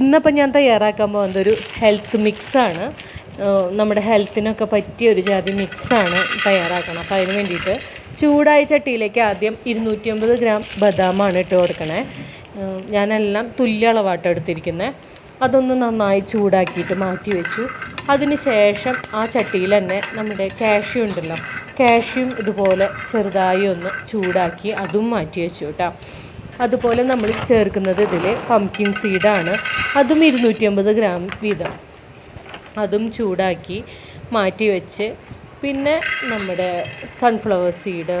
ഇന്നിപ്പോൾ ഞാൻ തയ്യാറാക്കാൻ പോകുന്നത് ഒരു ഹെൽത്ത് മിക്സാണ് നമ്മുടെ ഹെൽത്തിനൊക്കെ പറ്റിയ ഒരു ജാതി മിക്സാണ് തയ്യാറാക്കണം. അപ്പോൾ അതിന് വേണ്ടിയിട്ട് ചൂടായ ചട്ടിയിലേക്ക് ആദ്യം ഇരുന്നൂറ്റി അമ്പത് ഗ്രാം ബദാമാണ് ഇട്ട് കൊടുക്കണേ. ഞാനെല്ലാം തുല്യ അളവാട്ടോ എടുത്തിരിക്കുന്നത് അതൊന്ന് നന്നായി ചൂടാക്കിയിട്ട് മാറ്റി വെച്ചു. അതിന് ശേഷം ആ ചട്ടിയിൽ തന്നെ നമ്മുടെ കാഷ്യൂ ഉണ്ടല്ലോ കാഷ്യൂം ഇതുപോലെ ചെറുതായി ഒന്ന് ചൂടാക്കി അതും മാറ്റി വെച്ചു കേട്ടോ. അതുപോലെ നമ്മൾ ചേർക്കുന്നത് ഇതിൽ പംകിൻ സീഡാണ് അതും ഇരുന്നൂറ്റി അമ്പത് ഗ്രാം വീതം. അതും ചൂടാക്കി മാറ്റി വെച്ച് പിന്നെ നമ്മുടെ sunflower seed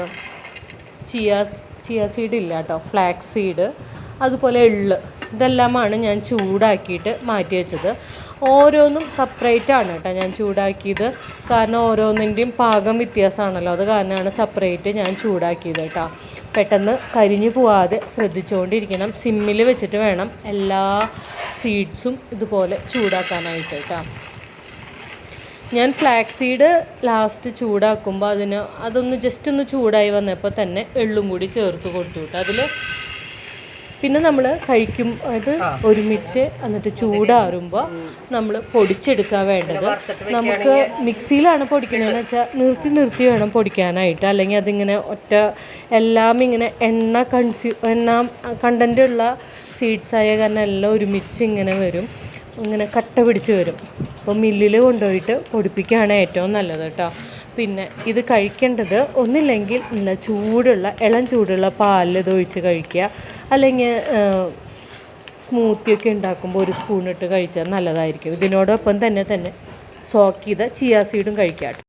chias chia seed ഇല്ല കേട്ടോ ഫ്ലാക്സ് സീഡ് അതുപോലെ എള്ള്. ഇതെല്ലാമാണ് ഞാൻ ചൂടാക്കിയിട്ട് മാറ്റി വെച്ചത്. ഓരോന്നും സെപ്പറേറ്റ് ആണ് കേട്ടോ ഞാൻ ചൂടാക്കിയത്. കാരണം ഓരോന്നിന്റെയും പാകം വ്യത്യാസമാണല്ലോ. അത് കാരണമാണ് സെപ്പറേറ്റ് ഞാൻ ചൂടാക്കിയത് കേട്ടോ. പെട്ടെന്ന് കരിഞ്ഞു പോവാതെ ശ്രദ്ധിച്ചുകൊണ്ടിരിക്കണം സിമ്മിൽ വെച്ചിട്ട് വേണം എല്ലാ സീഡ്സും ഇതുപോലെ ചൂടാക്കാനായിട്ട് കേട്ടോ. ഞാൻ ഫ്ലാക്സ് സീഡ് ലാസ്റ്റ് ചൂടാക്കുമ്പോൾ അതിന് അതൊന്ന് ജസ്റ്റ് ഒന്ന് ചൂടായി വന്നപ്പോൾ തന്നെ എള്ളും കൂടി ചേർത്ത് കൊടുത്തു കേട്ടോ. അതിൽ പിന്നെ നമ്മൾ കഴിക്കും അത് ഒരുമിച്ച് എന്നിട്ട് ചൂടാറുമ്പോൾ നമ്മൾ പൊടിച്ചെടുക്കാൻ വേണ്ടത്. നമുക്ക് മിക്സിയിലാണ് പൊടിക്കുന്നതെന്ന് വെച്ചാൽ നിർത്തി നിർത്തി വേണം പൊടിക്കാനായിട്ട്. അല്ലെങ്കിൽ അതിങ്ങനെ ഒറ്റ എല്ലാം ഇങ്ങനെ എണ്ണ കൺസ്യൂ എണ്ണ കണ്ടന്റ് ഉള്ള സീഡ്സ് ആയ കാരണം എല്ലാം ഒരുമിച്ച് ഇങ്ങനെ വരും. ഇങ്ങനെ കട്ട പിടിച്ച് വരും. അപ്പോൾ മില്ലിൽ കൊണ്ടുപോയിട്ട് പൊടിപ്പിക്കുകയാണ് ഏറ്റവും നല്ലത് കേട്ടോ. പിന്നെ ഇത് കഴിക്കേണ്ടത് ഒന്നില്ലെങ്കിൽ നല്ല ചൂടുള്ള ഇളം ചൂടുള്ള പാലിൽ ഇതൊഴിച്ച് കഴിക്കുക. അല്ലെങ്കിൽ സ്മൂത്തിയൊക്കെ ഉണ്ടാക്കുമ്പോൾ ഒരു സ്പൂണിട്ട് കഴിച്ചാൽ നല്ലതായിരിക്കും. ഇതിനോടൊപ്പം തന്നെ തന്നെ സോക്ക് ചെയ്ത ചിയാ സീഡും കഴിക്കാം